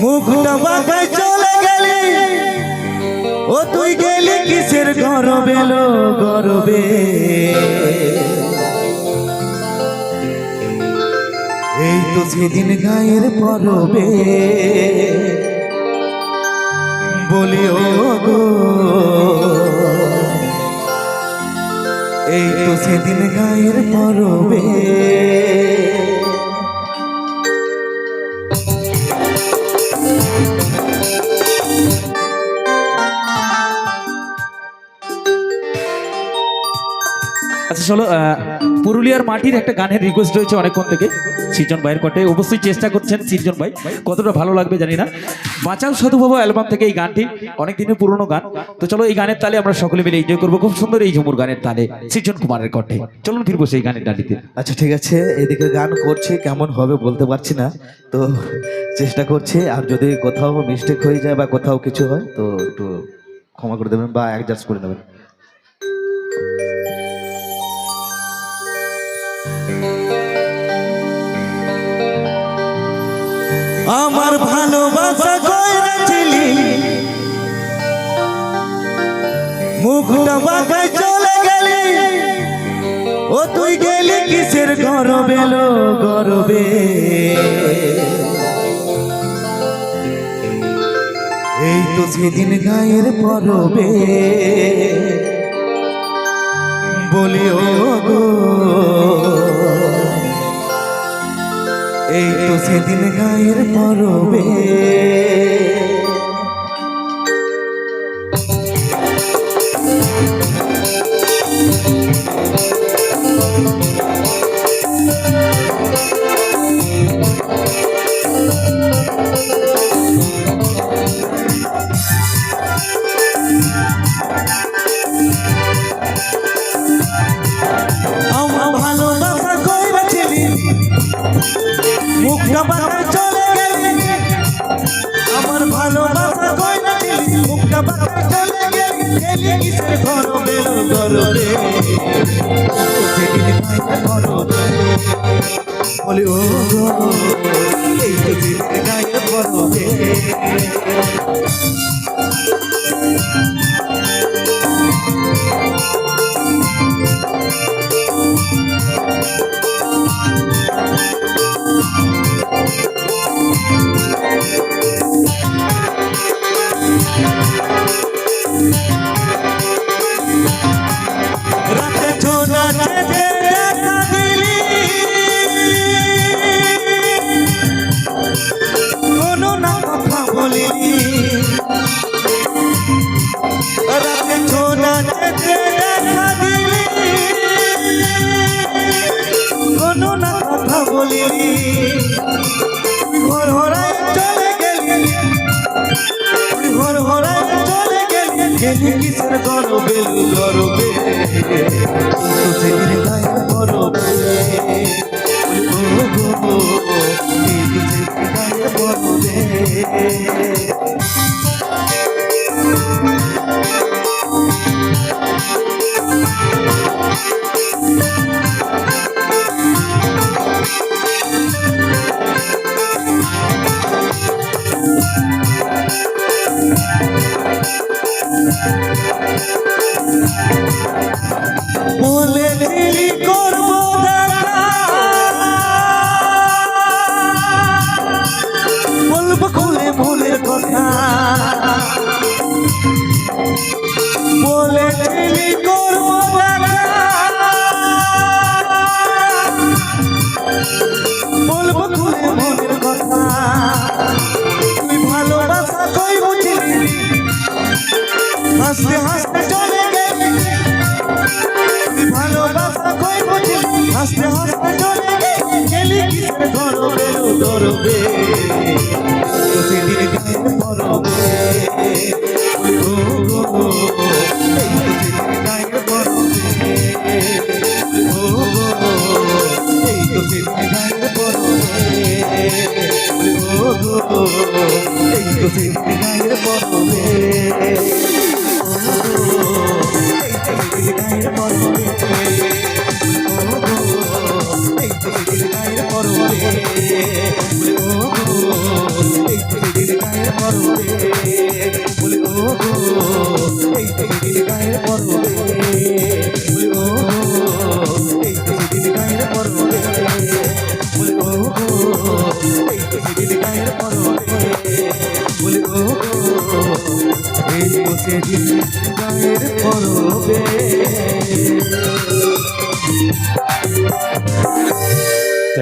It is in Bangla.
মুখটা বাঁকায় চলে গেলি। ও, তুই গেলি কিসের গরবে লো গরবে? এই তো সেদিন গায়ের পরবে। বলি, ও গো। এই তো সেদিন গায়ের পরবে। আহ, পুরুলিয়ার মাটির একটা গানের রিকোয়েস্ট রয়েছে অনেকক্ষণ থেকে। সৃজন ভাইয়ের কটে অবশ্যই চেষ্টা করছেন সৃজন ভাই। কতটা ভালো লাগবে জানি না। বাঁচাও সাধুবাবু অ্যালবাম থেকে এই গানটি। অনেক দিনের পুরনো গান। তো চলো এই গানের তালে আমরা সকলে মিলে এনজয় করব। খুব সুন্দর এই ঝুমুর গানের তালে সৃজন কুমারের কটে। চলুন ফিরবো সেই গানের ডালিতে। আচ্ছা ঠিক আছে। এদিকে গান করছে কেমন হবে বলতে পারছি না। তো চেষ্টা করছে আর যদি কোথাও মিস্টেক হয়ে যায় বা কোথাও কিছু হয় তো একটু ক্ষমা করে দেবেন বা অ্যাডজাস্ট করে নেবেন। আমার ভালোবাসা কইরা ছিলি। মুখটা বাঁকায় চলে গেলি। ও তুই গেলি কিসের গরবে লো গরবে? এই তো সেদিন গায়ের পরবে। বলি, ও গো। এই তো সেদিন গায়ের পরবে। মুখটা বাঁকা চলে গেলি আমার ভালোবাসা কইরা ছিলি মুখটা বাঁকা চলে ও গেলি কিসের গরবে? গরবে। হাসতে হাসতে ভালোবাসা কই বুঝিলি হাসতে হাসতে চলে গেলি গেলি কিসের গরবে লো গায়ের পরবে।